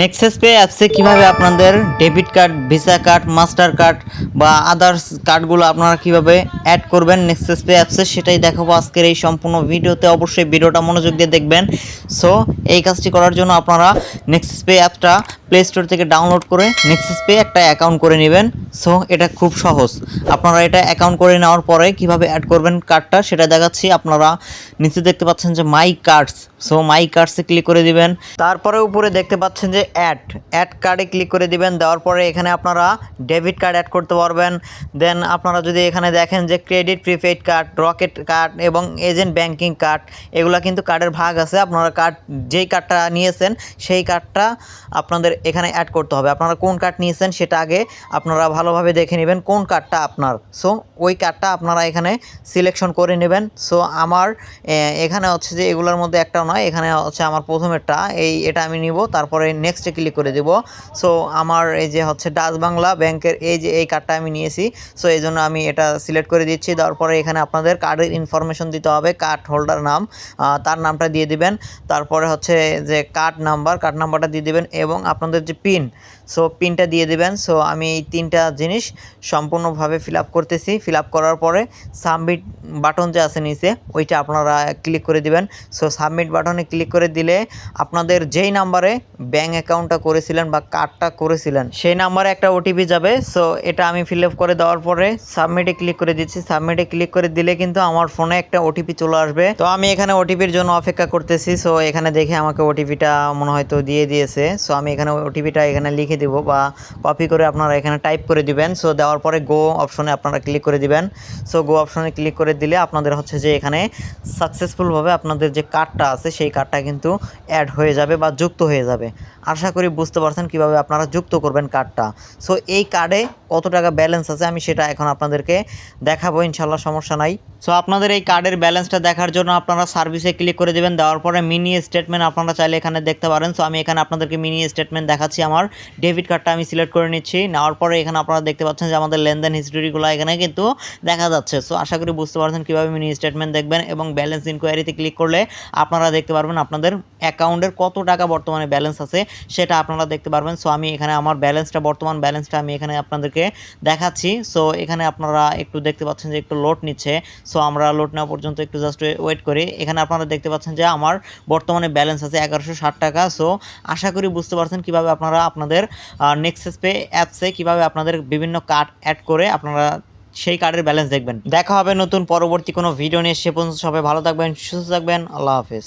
Nexus pay অ্যাপসে কীভাবে আপনাদের debit card Visa card master card বা আদার্স কার্ডগুলো আপনারা কীভাবে অ্যাড করবেন নেক্সাস পে অ্যাপসে সেটাই দেখাবো আজকের এই সম্পূর্ণ ভিডিওতে। অবশ্যই ভিডিওটা মনোযোগ দিয়ে দেখবেন। সো এই কাজটি করার জন্য আপনারা নেক্সাস পে অ্যাপটা প্লে স্টোর থেকে ডাউনলোড করে নেক্সাস পে একটা অ্যাকাউন্ট করে নেবেন। সো এটা খুব সহজ। আপনারা এটা অ্যাকাউন্ট করে নেওয়ার পরে কীভাবে অ্যাড করবেন কার্ডটা সেটা দেখাচ্ছি। আপনারা নিচে দেখতে পাচ্ছেন যে মাই কার্ডস সো মাই কার্ডসে ক্লিক করে দিবেন। তারপরে উপরে দেখতে পাচ্ছেন যে অ্যাড অ্যাড কার্ডে ক্লিক করে দিবেন, দেওয়ার পরে এখানে আপনারা ডেবিট কার্ড অ্যাড করতে পারবেন। দেন আপনারা যদি এখানে দেখেন যে credit prepaid card Rocket card এবং এজেন্ট ব্যাংকিং কার্ড এগুলা কিন্তু কার্ডের ভাগ আছে। আপনারা কার্ড যেই কার্ডটা নিয়েছেন, সেই কার্ডটা আপনাদের এখানে অ্যাড করতে হবে। আপনারা কোন কার্ড নিয়েছেন, সেটা আগে আপনারা ভালোভাবে দেখে নেবেন কোন কার্ডটা আপনার। সো ওই কার্ডটা আপনারা এখানে সিলেকশন করে নেবেন। সো আমার এখানে হচ্ছে যে এগুলোর মধ্যে একটা নয়, এখানে হচ্ছে আমার প্রথমেরটা। এই, এটা আমি নিব, তারপরে নেক্সটে ক্লিক করে দেব। সো আমার এই যে হচ্ছে ডাচ বাংলা ব্যাংকের এই যে, এই কার্ডটা আমি নিয়েছি। সো এই জন্য আমি এটা সিলেক্ট করে দিচ্ছি। দেওয়ার পরে এখানে আপনাদের কার্ডের ইনফরমেশন দিতে হবে কার্ড হোল্ডার নাম। তার নামটা দিয়ে দিবেন। তারপরে হচ্ছে যে কার্ড নাম্বার কার্ড নাম্বারটা দিয়ে দিবেন এবং আপনাদের যে পিন সো পিনটা দিয়ে দিবেন। সো আমি এই তিনটা জিনিস সম্পূর্ণভাবে ফিল আপ করতেছি। ফিল আপ করার পরে সাবমিট বাটন যে আছে নিচে, ওইটা আপনারা ক্লিক করে দিবেন। সো সাবমিট বাটনে ক্লিক করে দিলে আপনাদের যেই নাম্বারে ব্যাঙ্ক অ্যাকাউন্টটা করেছিলেন বা কার্ডটা করেছিলেন, সেই নাম্বারে একটা ওটিপি যাবে। সো এটা আমি ফিল আপ করে দেওয়ার পরে সাবমিটে ক্লিক করে দিচ্ছি। সাবমিটে ক্লিক করে দিলে কিন্তু আমার ফোনে একটা ওটিপি চলে আসবে। তো আমি এখানে ওটিপির জন্য অপেক্ষা করতেছি। সো এখানে দেখে আমাকে ওটিপিটা মনে হয়তো দিয়ে দিয়েছে। সো আমি এখানে ওটিপিটা এখানে লিখে দিব বা কপি করে আপনারা এখানে টাইপ করে দিবেন। সো দেওয়ার পরে গো অপশনে আপনারা ক্লিক করে দিবেন। সো গো অপশনে ক্লিক করে দিলে আপনাদের হচ্ছে যে এখানে সাকসেসফুলভাবে আপনাদের যে কার্ডটা আছে, সেই কার্ডটা কিন্তু অ্যাড হয়ে যাবে বা যুক্ত হয়ে যাবে। আশা করি বুঝতে পারছেন কীভাবে আপনারা যুক্ত করবেন কার্ডটা সো এই কার্ডে কত টাকা ব্যালেন্স আছে আমি সেটা এখন আপনাদেরকে দেখাবো ইনশাল্লাহ সমস্যা নাই। সো আপনাদের এই কার্ডের ব্যালেন্সটা দেখার জন্য আপনারা সার্ভিসে ক্লিক করে দেবেন, দেওয়ার পরে মিনি স্টেটমেন্ট আপনারা চাইলে এখানে দেখতে পারেন। সো আমি এখানে আপনাদেরকে মিনি স্টেটমেন্ট দেখাচ্ছি আমার। ডেবিট কার্ডটা আমি সিলেক্ট করে নিচ্ছি। নেওয়ার পরে এখানে আপনারা দেখতে পাচ্ছেন যে আমাদের লেনদেন হিস্ট্রিগুলো এখানে কিন্তু দেখা যাচ্ছে। সো আশা করি বুঝতে পারছেন কীভাবে মিনি স্টেটমেন্ট দেখবেন এবং ব্যালেন্স ইনকোয়ারিতে ক্লিক করলে আপনারা দেখতে পারবেন আপনাদের অ্যাকাউন্টের কত টাকা বর্তমানে ব্যালেন্স আছে। সেটা আপনারা দেখতে পারবেন। সো আমি এখানে আমার ব্যালেন্সটা বর্তমান ব্যালেন্সটা আমি এখানে আপনাদেরকে দেখাচ্ছি। সো এখানে আপনারা একটু দেখতে পাচ্ছেন যে একটু লোড নিচ্ছে। সো আমরা লোড নেওয়া পর্যন্ত একটু জাস্ট ওয়েট করি। এখানে আপনারা দেখতে পাচ্ছেন যে আমার বর্তমানে ব্যালেন্স আছে এগারোশো ষাট টাকা। সো আশা করি বুঝতে পারছেন কীভাবে আপনারা আপনাদের নেক্সেস পে অ্যাপসে কীভাবে আপনাদের বিভিন্ন কার্ড অ্যাড করে আপনারা সেই কার্ডের ব্যালেন্স দেখবেন। দেখা হবে নতুন পরবর্তী কোনো ভিডিও নিয়ে। সে পর্যন্ত সবাই ভালো থাকবেন, সুস্থ থাকবেন। আল্লাহ হাফেজ।